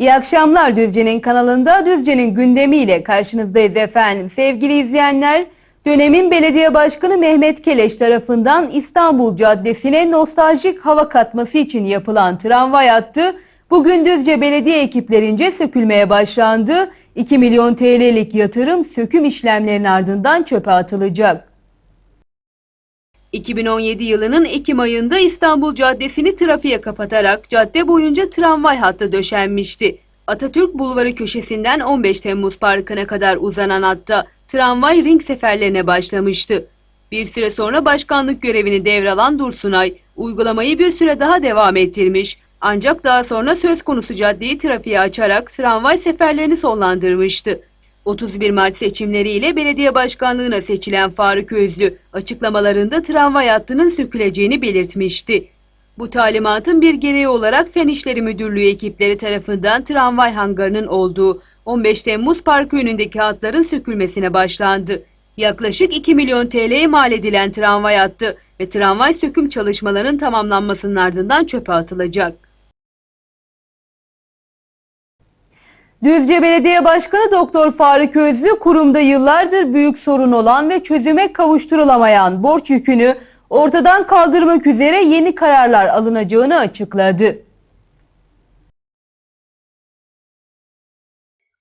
İyi akşamlar Düzce'nin kanalında Düzce'nin gündemiyle karşınızdayız efendim. Sevgili izleyenler, dönemin belediye başkanı Mehmet Keleş tarafından İstanbul Caddesi'ne nostaljik hava katması için yapılan tramvay hattı bugün Düzce Belediye ekiplerince sökülmeye başlandı. 2 milyon TL'lik yatırım söküm işlemlerinin ardından çöpe atılacak. 2017 yılının Ekim ayında İstanbul Caddesi'ni trafiğe kapatarak cadde boyunca tramvay hattı döşenmişti. Atatürk Bulvarı köşesinden 15 Temmuz Parkı'na kadar uzanan hatta tramvay ring seferlerine başlamıştı. Bir süre sonra başkanlık görevini devralan Dursunay, uygulamayı bir süre daha devam ettirmiş ancak daha sonra söz konusu caddeyi trafiğe açarak tramvay seferlerini sonlandırmıştı. 31 Mart seçimleriyle belediye başkanlığına seçilen Faruk Özlü açıklamalarında tramvay hattının söküleceğini belirtmişti. Bu talimatın bir gereği olarak Fen İşleri Müdürlüğü ekipleri tarafından tramvay hangarının olduğu 15 Temmuz Parkı önündeki hatların sökülmesine başlandı. Yaklaşık 2 milyon TL'ye mal edilen tramvay hattı ve tramvay söküm çalışmalarının tamamlanmasının ardından çöpe atılacak. Düzce Belediye Başkanı Doktor Faruk Özlü kurumda yıllardır büyük sorun olan ve çözüme kavuşturulamayan borç yükünü ortadan kaldırmak üzere yeni kararlar alınacağını açıkladı.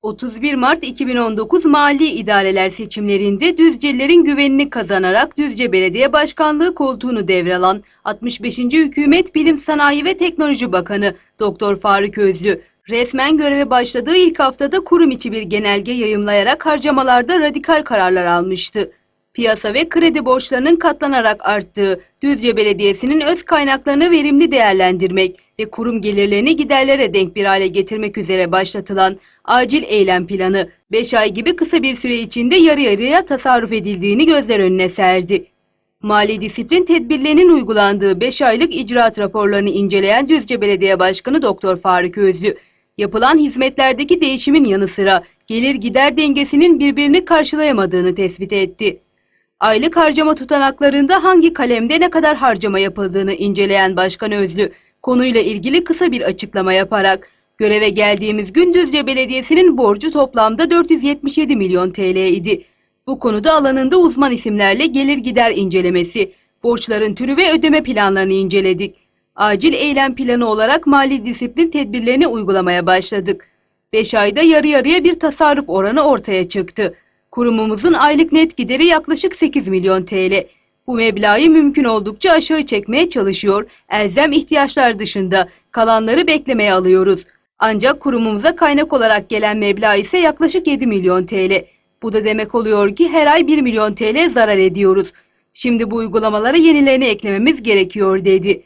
31 Mart 2019 Mali İdareler seçimlerinde Düzcelilerin güvenini kazanarak Düzce Belediye Başkanlığı koltuğunu devralan 65. Hükümet Bilim Sanayi ve Teknoloji Bakanı Doktor Faruk Özlü resmen göreve başladığı ilk haftada kurum içi bir genelge yayımlayarak harcamalarda radikal kararlar almıştı. Piyasa ve kredi borçlarının katlanarak arttığı, Düzce Belediyesi'nin öz kaynaklarını verimli değerlendirmek ve kurum gelirlerini giderlere denk bir hale getirmek üzere başlatılan acil eylem planı 5 ay gibi kısa bir süre içinde yarı yarıya tasarruf edildiğini gözler önüne serdi. Mali disiplin tedbirlerinin uygulandığı 5 aylık icraat raporlarını inceleyen Düzce Belediye Başkanı Doktor Faruk Özlü, yapılan hizmetlerdeki değişimin yanı sıra gelir gider dengesinin birbirini karşılayamadığını tespit etti. Aylık harcama tutanaklarında hangi kalemde ne kadar harcama yapıldığını inceleyen Başkan Özlü, konuyla ilgili kısa bir açıklama yaparak, göreve geldiğimiz gün Düzce Belediyesi'nin borcu toplamda 477 milyon TL idi. Bu konuda alanında uzman isimlerle gelir gider incelemesi, borçların türü ve ödeme planlarını inceledik. Acil eylem planı olarak mali disiplin tedbirlerini uygulamaya başladık. 5 ayda yarı yarıya bir tasarruf oranı ortaya çıktı. Kurumumuzun aylık net gideri yaklaşık 8 milyon TL. Bu meblağı mümkün oldukça aşağı çekmeye çalışıyor. Elzem ihtiyaçlar dışında kalanları beklemeye alıyoruz. Ancak kurumumuza kaynak olarak gelen meblağ ise yaklaşık 7 milyon TL. Bu da demek oluyor ki her ay 1 milyon TL zarar ediyoruz. Şimdi bu uygulamalara yenilerini eklememiz gerekiyor dedi.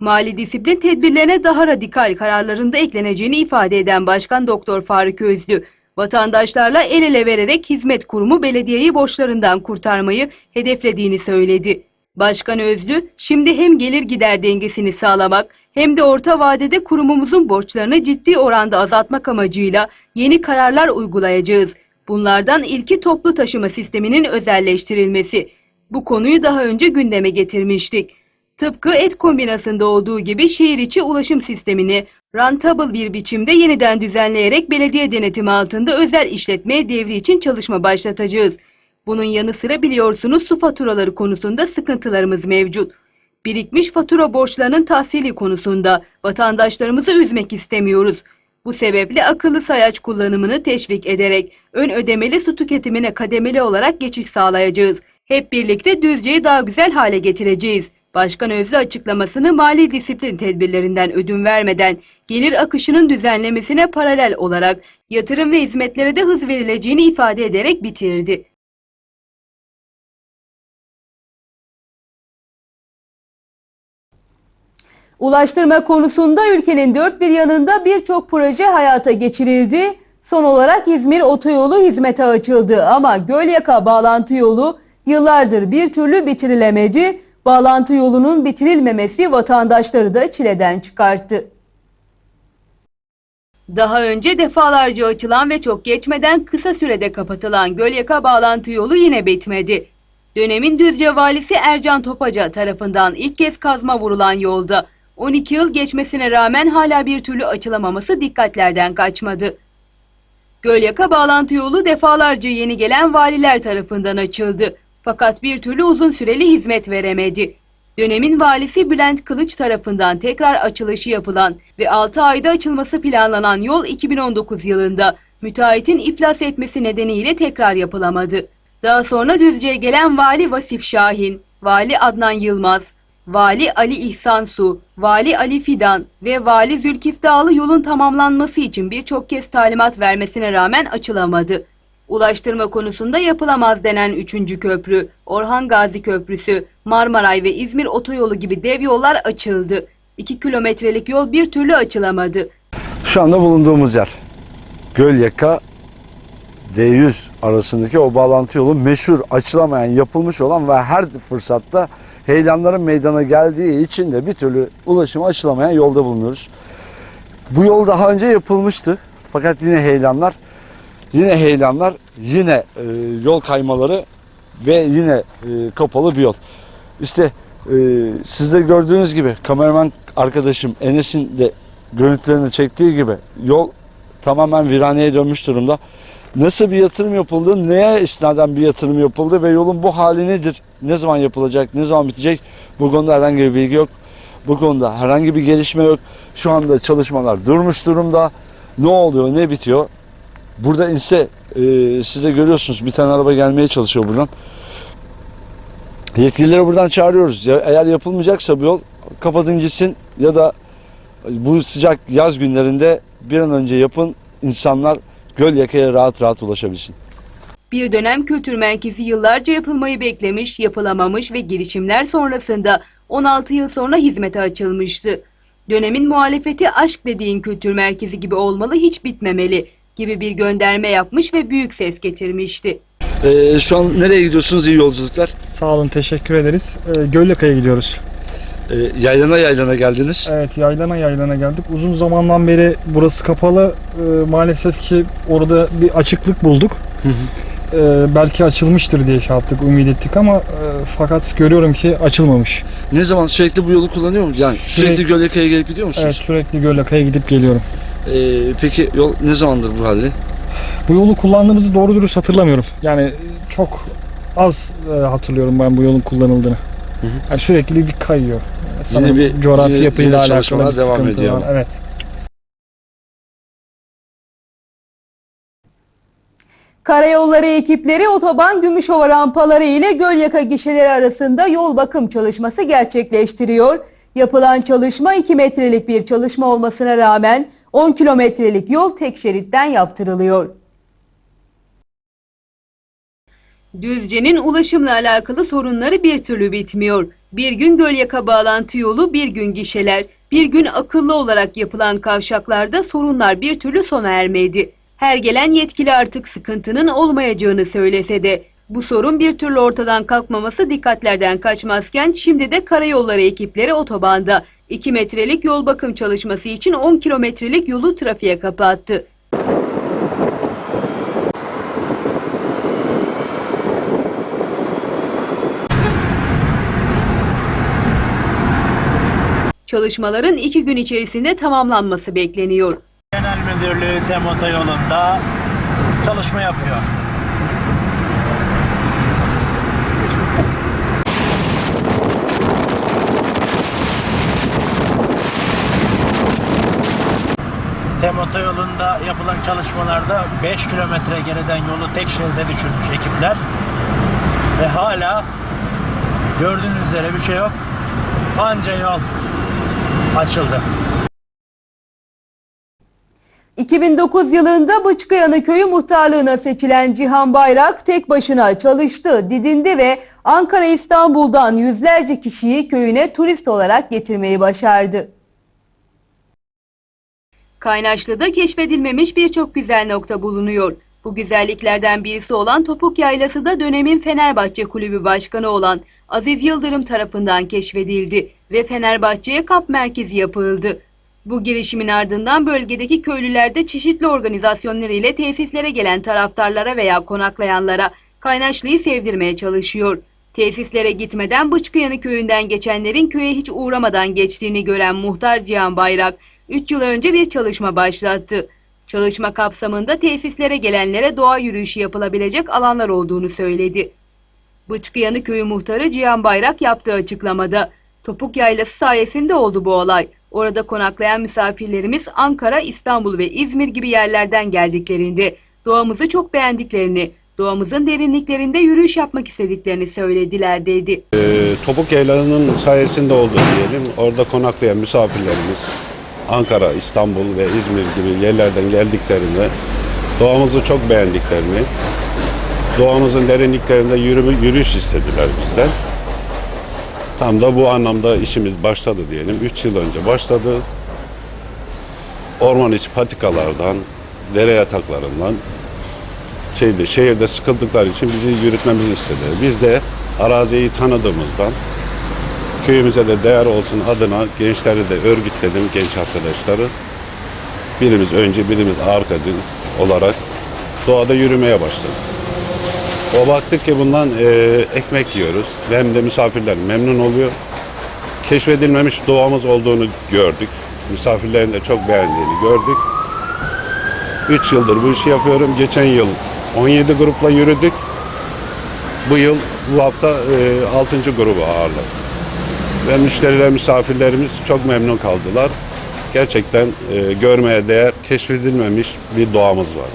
Mali disiplin tedbirlerine daha radikal kararlarında ekleneceğini ifade eden Başkan Doktor Faruk Özlü, vatandaşlarla el ele vererek hizmet kurumu belediyeyi borçlarından kurtarmayı hedeflediğini söyledi. Başkan Özlü, şimdi hem gelir gider dengesini sağlamak hem de orta vadede kurumumuzun borçlarını ciddi oranda azaltmak amacıyla yeni kararlar uygulayacağız. Bunlardan ilki toplu taşıma sisteminin özelleştirilmesi. Bu konuyu daha önce gündeme getirmiştik. Tıpkı et kombinasında olduğu gibi şehir içi ulaşım sistemini rentable bir biçimde yeniden düzenleyerek belediye denetimi altında özel işletmeye devri için çalışma başlatacağız. Bunun yanı sıra biliyorsunuz su faturaları konusunda sıkıntılarımız mevcut. Birikmiş fatura borçlarının tahsili konusunda vatandaşlarımızı üzmek istemiyoruz. Bu sebeple akıllı sayaç kullanımını teşvik ederek ön ödemeli su tüketimine kademeli olarak geçiş sağlayacağız. Hep birlikte Düzce'yi daha güzel hale getireceğiz. Başkan Özlü açıklamasını mali disiplin tedbirlerinden ödün vermeden gelir akışının düzenlemesine paralel olarak yatırım ve hizmetlere de hız verileceğini ifade ederek bitirdi. Ulaştırma konusunda ülkenin dört bir yanında birçok proje hayata geçirildi. Son olarak İzmir Otoyolu hizmete açıldı ama Gölyaka bağlantı yolu yıllardır bir türlü bitirilemedi. Bağlantı yolunun bitirilmemesi vatandaşları da çileden çıkarttı. Daha önce defalarca açılan ve çok geçmeden kısa sürede kapatılan Gölyaka bağlantı yolu yine bitmedi. Dönemin Düzce valisi Ercan Topaca tarafından ilk kez kazma vurulan yolda 12 yıl geçmesine rağmen hala bir türlü açılamaması dikkatlerden kaçmadı. Gölyaka bağlantı yolu defalarca yeni gelen valiler tarafından açıldı. Fakat bir türlü uzun süreli hizmet veremedi. Dönemin valisi Bülent Kılıç tarafından tekrar açılışı yapılan ve 6 ayda açılması planlanan yol 2019 yılında müteahhitin iflas etmesi nedeniyle tekrar yapılamadı. Daha sonra Düzce'ye gelen Vali Vasip Şahin, Vali Adnan Yılmaz, Vali Ali İhsan Su, Vali Ali Fidan ve Vali Zülkif Dağlı yolun tamamlanması için birçok kez talimat vermesine rağmen açılamadı. Ulaştırma konusunda yapılamaz denen 3. köprü, Orhan Gazi Köprüsü, Marmaray ve İzmir Otoyolu gibi dev yollar açıldı. 2 kilometrelik yol bir türlü açılamadı. Şu anda bulunduğumuz yer Gölyaka D100 arasındaki o bağlantı yolu meşhur açılamayan yapılmış olan ve her fırsatta heyelanların meydana geldiği için de bir türlü ulaşıma açılamayan yolda bulunuyoruz. Bu yol daha önce yapılmıştı fakat yine heyelanlar yine heyelanlar yine e, yol kaymaları ve yine e, kapalı bir yol. İşte e, siz de gördüğünüz gibi kameraman arkadaşım Enes'in de görüntülerini çektiği gibi yol tamamen viraneye dönmüş durumda. Nasıl bir yatırım yapıldı, neye istinaden bir yatırım yapıldı ve yolun bu hali nedir? Ne zaman yapılacak, ne zaman bitecek? Bu konuda herhangi bir bilgi yok. Bu konuda herhangi bir gelişme yok. Şu anda çalışmalar durmuş durumda. Ne oluyor, ne bitiyor? Burada inse e, siz de görüyorsunuz bir tane araba gelmeye çalışıyor buradan. Yetkilileri buradan çağırıyoruz. Ya, eğer yapılmayacaksa bu yol kapatın gitsin ya da bu sıcak yaz günlerinde bir an önce yapın insanlar Gölyaka'ya rahat rahat ulaşabilsin. Bir dönem kültür merkezi yıllarca yapılmayı beklemiş, yapılamamış ve girişimler sonrasında 16 yıl sonra hizmete açılmıştı. Dönemin muhalefeti aşk dediğin kültür merkezi gibi olmalı hiç bitmemeli gibi bir gönderme yapmış ve büyük ses getirmişti. Ee, şu an nereye gidiyorsunuz? İyi yolculuklar. Sağ olun, teşekkür ederiz. Ee, Gölyaka'ya gidiyoruz. Ee, yaylana yaylana geldiniz. Evet, yaylana yaylana geldik. Uzun zamandan beri burası kapalı. Ee, maalesef ki orada bir açıklık bulduk. Ee, belki açılmıştır diye şey yaptık, ümit ettik ama e, fakat görüyorum ki açılmamış. Ne zaman sürekli bu yolu kullanıyor musunuz? Yani sürekli, Sürekli- Gölyaka'ya gelip gidiyor Evet, musunuz? sürekli Gölyaka'ya gidip geliyorum. Ee, peki yol ne zamandır bu halde? Bu yolu kullandığımızı doğru dürüst hatırlamıyorum. Yani çok az e, hatırlıyorum ben bu yolun kullanıldığını. hı. Yani sürekli bir kayıyor. Sanırım bir- coğrafi yine- yapıyla yine alakalı bir devam sıkıntı ediyor var. ama. Evet. Karayolları ekipleri otoban Gümüşova rampaları ile Gölyaka gişeleri arasında yol bakım çalışması gerçekleştiriyor. Yapılan çalışma 2 metrelik bir çalışma olmasına rağmen 10 kilometrelik yol tek şeritten yaptırılıyor. Düzce'nin ulaşımla alakalı sorunları bir türlü bitmiyor. Bir gün Gölyaka bağlantı yolu, bir gün gişeler, bir gün akıllı olarak yapılan kavşaklarda sorunlar bir türlü sona ermedi. Her gelen yetkili artık sıkıntının olmayacağını söylese de bu sorun bir türlü ortadan kalkmaması dikkatlerden kaçmazken şimdi de karayolları ekipleri otobanda 2 metrelik yol bakım çalışması için 10 kilometrelik yolu trafiğe kapattı. Çalışmaların iki gün içerisinde tamamlanması bekleniyor. Genel Müdürlüğü TEM Otoyolu'nda çalışma yapıyor. TEM Otoyolu'nda yapılan çalışmalarda 5 kilometre geriden yolu tek şeride düşürmüş ekipler. Ve hala gördüğünüz üzere bir şey yok. Anca yol açıldı. 2009 yılında Bıçkıyanı Köyü muhtarlığına seçilen Cihan Bayrak tek başına çalıştı, didindi ve Ankara İstanbul'dan yüzlerce kişiyi köyüne turist olarak getirmeyi başardı. Kaynaşlı'da keşfedilmemiş birçok güzel nokta bulunuyor. Bu güzelliklerden birisi olan Topuk Yaylası da dönemin Fenerbahçe Kulübü Başkanı olan Aziz Yıldırım tarafından keşfedildi ve Fenerbahçe'ye kamp merkezi yapıldı. Bu girişimin ardından bölgedeki köylüler de çeşitli organizasyonlar ile tesislere gelen taraftarlara veya konaklayanlara Kaynaşlı'yı sevdirmeye çalışıyor. Tesislere gitmeden Bıçkıyanı köyünden geçenlerin köye hiç uğramadan geçtiğini gören muhtar Cihan Bayrak, 3 yıl önce bir çalışma başlattı. Çalışma kapsamında tesislere gelenlere doğa yürüyüşü yapılabilecek alanlar olduğunu söyledi. Bıçkıyanı köyü muhtarı Cihan Bayrak yaptığı açıklamada, Topuk Yaylası sayesinde oldu bu olay. Orada konaklayan misafirlerimiz Ankara, İstanbul ve İzmir gibi yerlerden geldiklerinde doğamızı çok beğendiklerini, doğamızın derinliklerinde yürüyüş yapmak istediklerini söylediler dedi. Ee, Topuk Yaylanı'nın sayesinde oldu diyelim. Orada konaklayan misafirlerimiz Ankara, İstanbul ve İzmir gibi yerlerden geldiklerinde doğamızı çok beğendiklerini, doğamızın derinliklerinde yürümü, yürüyüş istediler bizden. Tam da bu anlamda işimiz başladı diyelim. 3 yıl önce başladı. Orman içi patikalardan, dere yataklarından şeyde şehirde sıkıldıkları için bizi yürütmemizi istedi. Biz de araziyi tanıdığımızdan köyümüze de değer olsun adına gençleri de örgütledim genç arkadaşları. Birimiz önce birimiz arkacı olarak doğada yürümeye başladık. O baktık ki bundan e, ekmek yiyoruz. Hem de misafirler memnun oluyor. Keşfedilmemiş doğamız olduğunu gördük. Misafirlerin de çok beğendiğini gördük. 3 yıldır bu işi yapıyorum. Geçen yıl 17 grupla yürüdük. Bu yıl bu hafta e, 6. grubu ağırladık. Ve müşteriler, misafirlerimiz çok memnun kaldılar. Gerçekten e, görmeye değer, keşfedilmemiş bir doğamız var.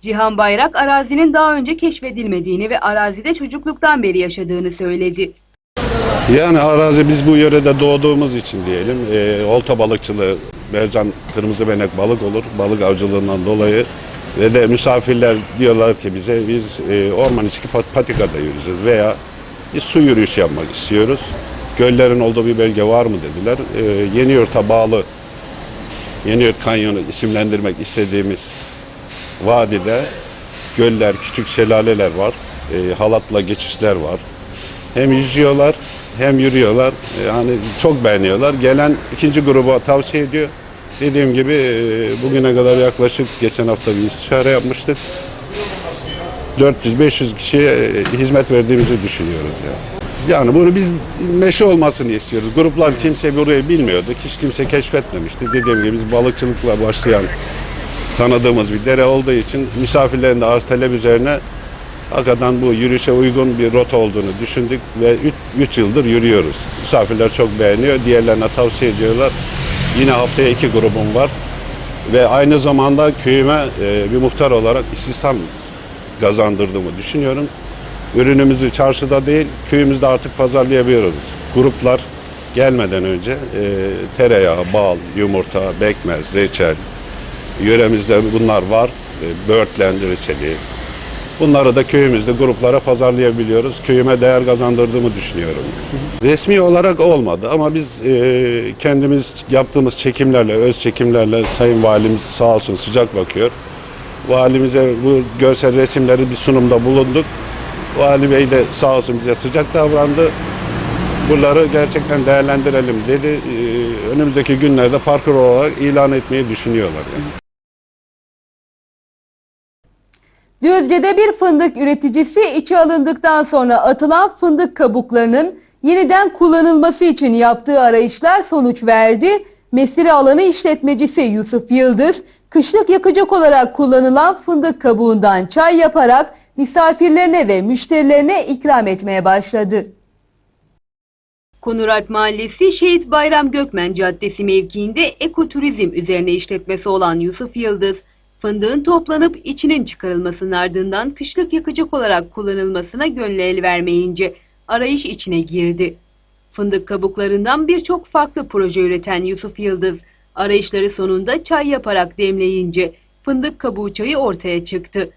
Cihan Bayrak arazinin daha önce keşfedilmediğini ve arazide çocukluktan beri yaşadığını söyledi. Yani arazi biz bu yörede doğduğumuz için diyelim. E, olta balıkçılığı, mercan, kırmızı benek balık olur. Balık avcılığından dolayı. Ve de misafirler diyorlar ki bize biz e, orman içi pat- patikada yürüyeceğiz veya bir su yürüyüşü yapmak istiyoruz. Göllerin olduğu bir bölge var mı dediler. E, Yeniyurt'a bağlı Yeniyurt Kanyonu isimlendirmek istediğimiz vadide göller, küçük şelaleler var. E, halatla geçişler var. Hem yüzüyorlar hem yürüyorlar. Yani çok beğeniyorlar. Gelen ikinci gruba tavsiye ediyor. Dediğim gibi e, bugüne kadar yaklaşık geçen hafta bir istişare yapmıştık. 400-500 kişiye e, hizmet verdiğimizi düşünüyoruz yani. Yani bunu biz meşe olmasını istiyoruz. Gruplar kimse burayı bilmiyordu. Hiç kimse keşfetmemişti. Dediğim gibi biz balıkçılıkla başlayan tanıdığımız bir dere olduğu için misafirlerin de arz talep üzerine hakikaten bu yürüyüşe uygun bir rota olduğunu düşündük ve 3 yıldır yürüyoruz. Misafirler çok beğeniyor. Diğerlerine tavsiye ediyorlar. Yine haftaya iki grubum var. Ve aynı zamanda köyüme e, bir muhtar olarak istihdam kazandırdığımı düşünüyorum. Ürünümüzü çarşıda değil, köyümüzde artık pazarlayabiliyoruz. Gruplar gelmeden önce e, tereyağı, bal, yumurta, bekmez, reçel, yöremizde bunlar var. E, böğürtlen reçeli, Bunları da köyümüzde gruplara pazarlayabiliyoruz. Köyüme değer kazandırdığımı düşünüyorum. Resmi olarak olmadı ama biz e, kendimiz yaptığımız çekimlerle, öz çekimlerle Sayın Valimiz sağ olsun sıcak bakıyor. Valimize bu görsel resimleri bir sunumda bulunduk. Vali Bey de sağ olsun bize sıcak davrandı. Bunları gerçekten değerlendirelim dedi. E, önümüzdeki günlerde parkur olarak ilan etmeyi düşünüyorlar. Yani. Düzce'de bir fındık üreticisi içi alındıktan sonra atılan fındık kabuklarının yeniden kullanılması için yaptığı arayışlar sonuç verdi. Mesire alanı işletmecisi Yusuf Yıldız, kışlık yakacak olarak kullanılan fındık kabuğundan çay yaparak misafirlerine ve müşterilerine ikram etmeye başladı. Konuralp Mahallesi Şehit Bayram Gökmen Caddesi mevkiinde ekoturizm üzerine işletmesi olan Yusuf Yıldız, fındığın toplanıp içinin çıkarılmasının ardından kışlık yakacak olarak kullanılmasına gönlü el vermeyince arayış içine girdi. Fındık kabuklarından birçok farklı proje üreten Yusuf Yıldız, arayışları sonunda çay yaparak demleyince fındık kabuğu çayı ortaya çıktı.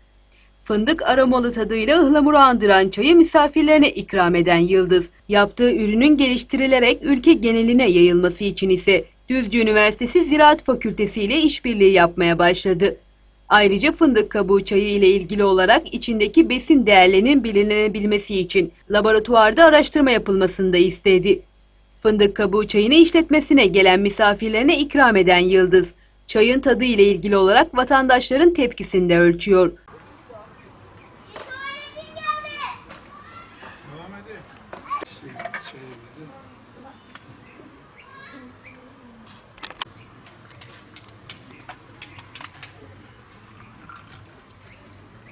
Fındık aromalı tadıyla ıhlamuru andıran çayı misafirlerine ikram eden Yıldız, yaptığı ürünün geliştirilerek ülke geneline yayılması için ise Düzce Üniversitesi Ziraat Fakültesi ile işbirliği yapmaya başladı. Ayrıca fındık kabuğu çayı ile ilgili olarak içindeki besin değerlerinin bilinebilmesi için laboratuvarda araştırma yapılmasını da istedi. Fındık kabuğu çayını işletmesine gelen misafirlerine ikram eden Yıldız, çayın tadı ile ilgili olarak vatandaşların tepkisini de ölçüyor.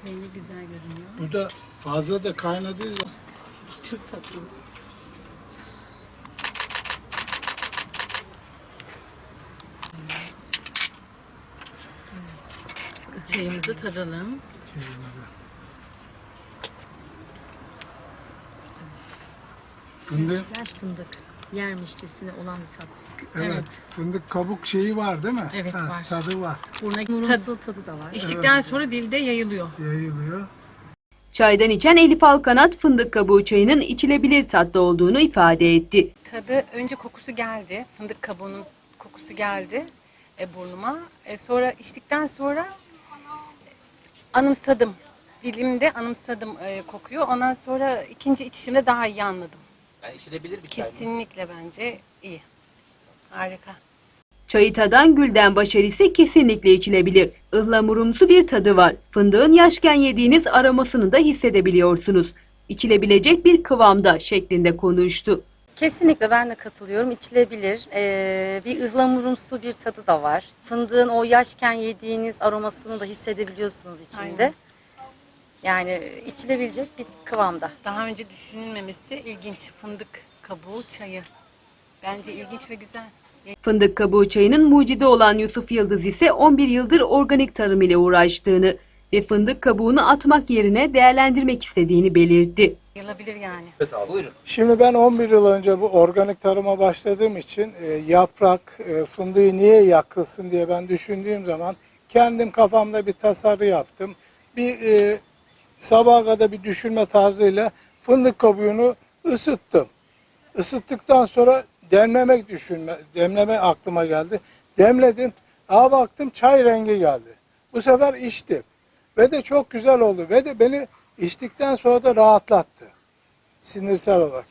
Rengi güzel görünüyor. Bu da fazla da kaynadığı zaman Çok tatlı. Evet. Çayımızı tadalım. fındık, Yaş fındık. Yermişçesine olan bir tat. evet, fındık kabuk şeyi var değil mi? Evet, var. Tadı var, Buruna Murumsu tadı da var. İçtikten sonra dilde yayılıyor. yayılıyor. Çaydan içen Elif Alkanat fındık kabuğu çayının içilebilir tatlı olduğunu ifade etti. Tadı önce kokusu geldi. Fındık kabuğunun kokusu geldi e, burnuma. E, sonra içtikten sonra anımsadım. Dilimde anımsadım e, kokuyu. Ondan sonra ikinci içişimde daha iyi anladım. Yani içilebilir bir çay mı? Kesinlikle bence iyi. Harika. Çayı tadan Gülden Başar ise kesinlikle içilebilir. Ihlamurumsu bir tadı var. Fındığın yaşken yediğiniz aromasını da hissedebiliyorsunuz. İçilebilecek bir kıvamda şeklinde konuştu. Kesinlikle ben de katılıyorum. İçilebilir. Ee, bir ıhlamurumsu bir tadı da var. Fındığın o yaşken yediğiniz aromasını da hissedebiliyorsunuz içinde. Aynen. Yani içilebilecek bir kıvamda. Daha önce düşünülmemesi ilginç. Fındık kabuğu çayı. Bence ilginç ve güzel. Fındık kabuğu çayının mucidi olan Yusuf Yıldız ise 11 yıldır organik tarım ile uğraştığını ve fındık kabuğunu atmak yerine değerlendirmek istediğini belirtti. Yayılabilir yani. Evet abi buyurun. Şimdi ben 11 yıl önce bu organik tarıma başladığım için e, yaprak, e, fındığı niye yakılsın diye ben düşündüğüm zaman kendim kafamda bir tasarı yaptım. Bir e, sabaha kadar bir düşünme tarzıyla fındık kabuğunu ısıttım. Isıttıktan sonra demlemek düşünme, demleme aklıma geldi. Demledim. Aa baktım çay rengi geldi. Bu sefer içtim. Ve de çok güzel oldu. Ve de beni içtikten sonra da rahatlattı sinirsel olarak.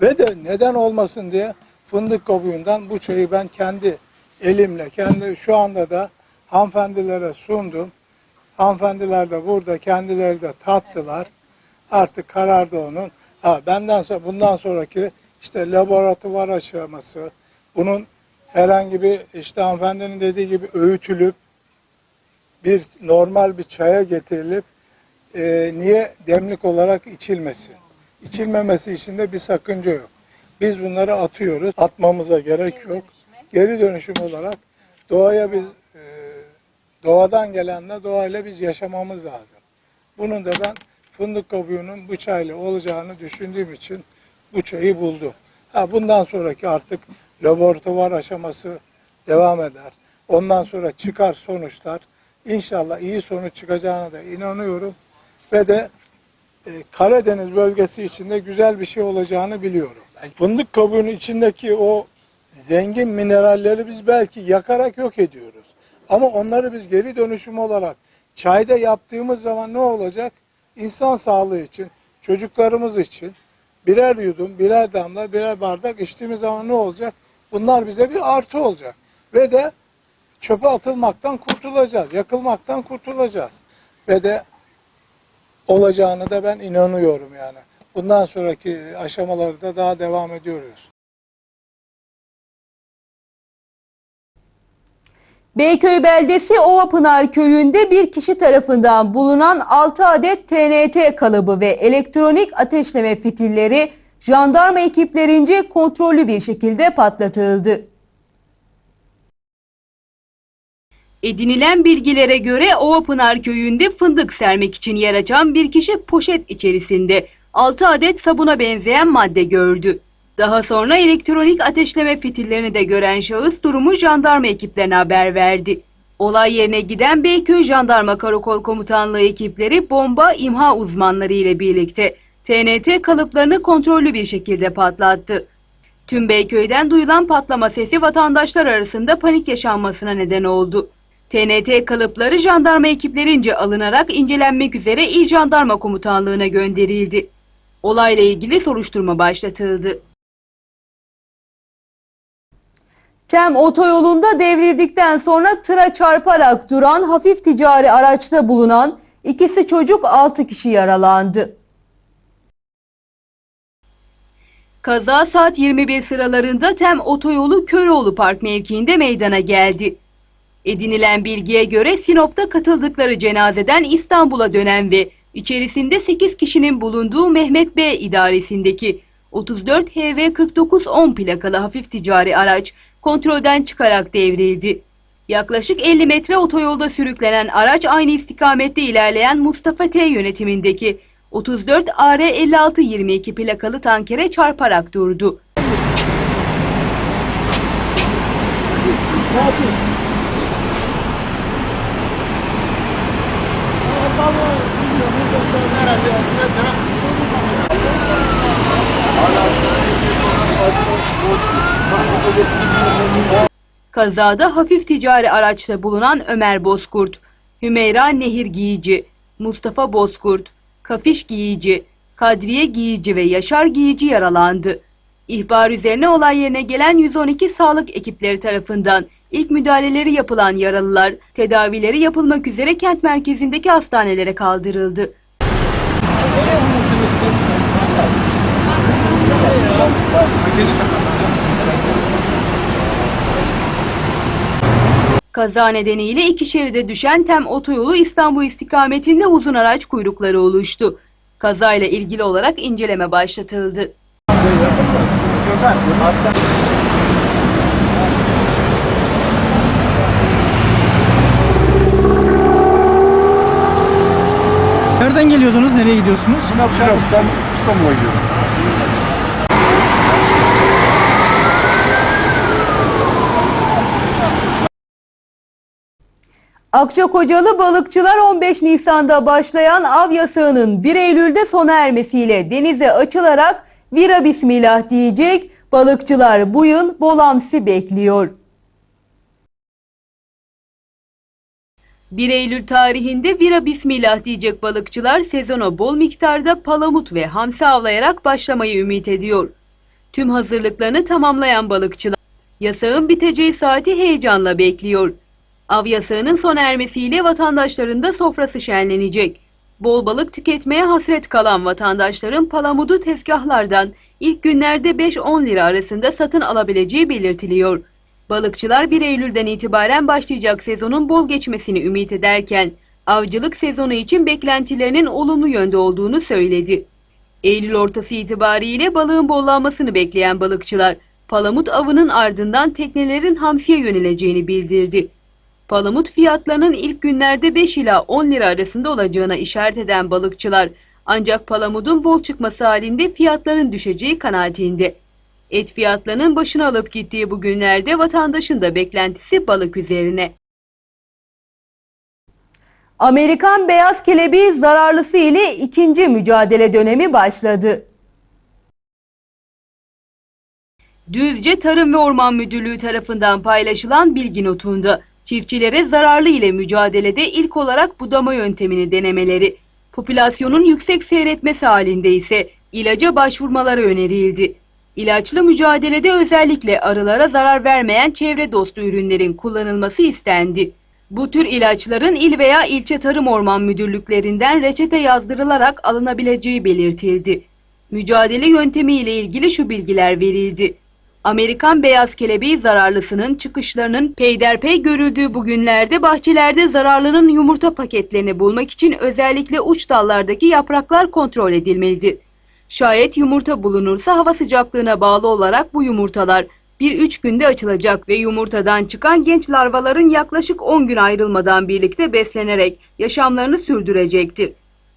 Ve de neden olmasın diye fındık kabuğundan bu çayı ben kendi elimle, kendi şu anda da hanımefendilere sundum. Hanımefendiler de burada kendileri de tattılar. Artık karar da onun. Ha, benden sonra bundan sonraki işte laboratuvar aşaması, bunun herhangi bir işte hanımefendinin dediği gibi öğütülüp bir normal bir çaya getirilip e, niye demlik olarak içilmesi? İçilmemesi için de bir sakınca yok. Biz bunları atıyoruz. Atmamıza gerek yok. Geri dönüşüm olarak doğaya biz e, doğadan gelenle doğayla biz yaşamamız lazım. Bunun da ben fındık kabuğunun bu çayla olacağını düşündüğüm için bu çayı buldum. Ha, bundan sonraki artık laboratuvar aşaması devam eder. Ondan sonra çıkar sonuçlar. İnşallah iyi sonuç çıkacağına da inanıyorum. Ve de e, Karadeniz bölgesi içinde güzel bir şey olacağını biliyorum. Fındık kabuğunun içindeki o zengin mineralleri biz belki yakarak yok ediyoruz. Ama onları biz geri dönüşüm olarak çayda yaptığımız zaman ne olacak? İnsan sağlığı için, çocuklarımız için birer yudum, birer damla, birer bardak içtiğimiz zaman ne olacak? Bunlar bize bir artı olacak. Ve de çöpe atılmaktan kurtulacağız, yakılmaktan kurtulacağız. Ve de olacağını da ben inanıyorum yani. Bundan sonraki aşamalarda daha devam ediyoruz. Beyköy beldesi Ovapınar köyünde bir kişi tarafından bulunan 6 adet TNT kalıbı ve elektronik ateşleme fitilleri jandarma ekiplerince kontrollü bir şekilde patlatıldı. Edinilen bilgilere göre Ovapınar köyünde fındık sermek için yer açan bir kişi poşet içerisinde 6 adet sabuna benzeyen madde gördü. Daha sonra elektronik ateşleme fitillerini de gören şahıs durumu jandarma ekiplerine haber verdi. Olay yerine giden Beyköy Jandarma Karakol Komutanlığı ekipleri bomba imha uzmanları ile birlikte TNT kalıplarını kontrollü bir şekilde patlattı. Tüm Beyköy'den duyulan patlama sesi vatandaşlar arasında panik yaşanmasına neden oldu. TNT kalıpları jandarma ekiplerince alınarak incelenmek üzere İl Jandarma Komutanlığı'na gönderildi. Olayla ilgili soruşturma başlatıldı. Tem otoyolunda devrildikten sonra tıra çarparak duran hafif ticari araçta bulunan ikisi çocuk 6 kişi yaralandı. Kaza saat 21 sıralarında Tem otoyolu Köroğlu Park mevkiinde meydana geldi. Edinilen bilgiye göre Sinop'ta katıldıkları cenazeden İstanbul'a dönen ve içerisinde 8 kişinin bulunduğu Mehmet B idaresindeki 34 HV 4910 plakalı hafif ticari araç kontrolden çıkarak devrildi. Yaklaşık 50 metre otoyolda sürüklenen araç aynı istikamette ilerleyen Mustafa T yönetimindeki 34 AR 5622 plakalı tankere çarparak durdu. Kazada hafif ticari araçta bulunan Ömer Bozkurt, Hümeyra Nehir Giyici, Mustafa Bozkurt, Kafiş Giyici, Kadriye Giyici ve Yaşar Giyici yaralandı. İhbar üzerine olay yerine gelen 112 sağlık ekipleri tarafından ilk müdahaleleri yapılan yaralılar tedavileri yapılmak üzere kent merkezindeki hastanelere kaldırıldı. Kaza nedeniyle iki şeride düşen TEM otoyolu İstanbul istikametinde uzun araç kuyrukları oluştu. Kazayla ilgili olarak inceleme başlatıldı. Nereden geliyordunuz? Nereye gidiyorsunuz? Sinop'tan İstanbul'a gidiyorum. Akçakocalı balıkçılar 15 Nisan'da başlayan av yasağının 1 Eylül'de sona ermesiyle denize açılarak vira bismillah diyecek. Balıkçılar bu yıl bol hamsi bekliyor. 1 Eylül tarihinde vira bismillah diyecek balıkçılar sezona bol miktarda palamut ve hamsi avlayarak başlamayı ümit ediyor. Tüm hazırlıklarını tamamlayan balıkçılar yasağın biteceği saati heyecanla bekliyor. Av yasağının sona ermesiyle vatandaşların da sofrası şenlenecek. Bol balık tüketmeye hasret kalan vatandaşların palamudu tezgahlardan ilk günlerde 5-10 lira arasında satın alabileceği belirtiliyor. Balıkçılar 1 Eylül'den itibaren başlayacak sezonun bol geçmesini ümit ederken avcılık sezonu için beklentilerinin olumlu yönde olduğunu söyledi. Eylül ortası itibariyle balığın bollanmasını bekleyen balıkçılar palamut avının ardından teknelerin hamsiye yöneleceğini bildirdi. Palamut fiyatlarının ilk günlerde 5 ila 10 lira arasında olacağına işaret eden balıkçılar ancak palamudun bol çıkması halinde fiyatların düşeceği kanaatinde. Et fiyatlarının başına alıp gittiği bu günlerde vatandaşın da beklentisi balık üzerine. Amerikan beyaz kelebeği zararlısı ile ikinci mücadele dönemi başladı. Düzce Tarım ve Orman Müdürlüğü tarafından paylaşılan bilgi notunda çiftçilere zararlı ile mücadelede ilk olarak budama yöntemini denemeleri, popülasyonun yüksek seyretmesi halinde ise ilaca başvurmaları önerildi. İlaçlı mücadelede özellikle arılara zarar vermeyen çevre dostu ürünlerin kullanılması istendi. Bu tür ilaçların il veya ilçe tarım orman müdürlüklerinden reçete yazdırılarak alınabileceği belirtildi. Mücadele yöntemi ile ilgili şu bilgiler verildi. Amerikan beyaz kelebeği zararlısının çıkışlarının peyderpey görüldüğü bu günlerde bahçelerde zararlının yumurta paketlerini bulmak için özellikle uç dallardaki yapraklar kontrol edilmelidir. Şayet yumurta bulunursa hava sıcaklığına bağlı olarak bu yumurtalar 1-3 günde açılacak ve yumurtadan çıkan genç larvaların yaklaşık 10 gün ayrılmadan birlikte beslenerek yaşamlarını sürdürecektir.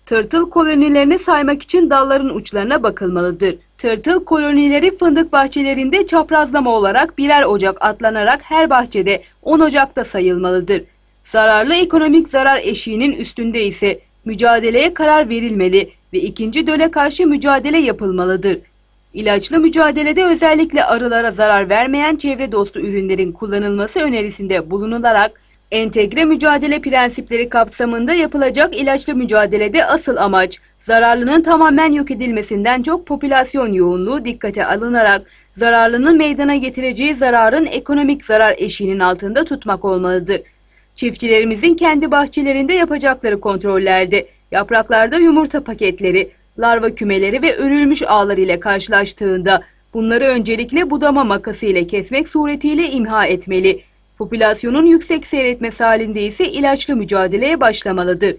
Tırtıl kolonilerini saymak için dalların uçlarına bakılmalıdır. Tırtıl kolonileri fındık bahçelerinde çaprazlama olarak birer ocak atlanarak her bahçede 10 ocakta sayılmalıdır. Zararlı ekonomik zarar eşiğinin üstünde ise mücadeleye karar verilmeli ve ikinci döle karşı mücadele yapılmalıdır. İlaçlı mücadelede özellikle arılara zarar vermeyen çevre dostu ürünlerin kullanılması önerisinde bulunularak entegre mücadele prensipleri kapsamında yapılacak ilaçlı mücadelede asıl amaç zararlının tamamen yok edilmesinden çok popülasyon yoğunluğu dikkate alınarak zararlının meydana getireceği zararın ekonomik zarar eşiğinin altında tutmak olmalıdır. Çiftçilerimizin kendi bahçelerinde yapacakları kontrollerde yapraklarda yumurta paketleri, larva kümeleri ve örülmüş ağlar ile karşılaştığında bunları öncelikle budama makası ile kesmek suretiyle imha etmeli. Popülasyonun yüksek seyretmesi halinde ise ilaçlı mücadeleye başlamalıdır.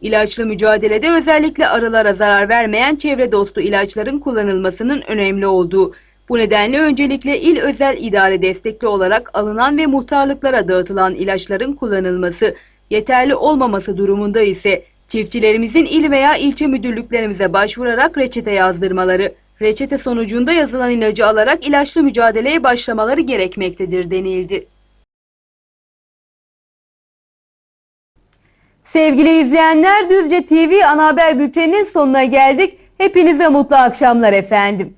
İlaçlı mücadelede özellikle arılara zarar vermeyen çevre dostu ilaçların kullanılmasının önemli olduğu, bu nedenle öncelikle il özel idare destekli olarak alınan ve muhtarlıklara dağıtılan ilaçların kullanılması, yeterli olmaması durumunda ise çiftçilerimizin il veya ilçe müdürlüklerimize başvurarak reçete yazdırmaları, reçete sonucunda yazılan ilacı alarak ilaçlı mücadeleye başlamaları gerekmektedir denildi. Sevgili izleyenler Düzce TV ana haber bülteninin sonuna geldik. Hepinize mutlu akşamlar efendim.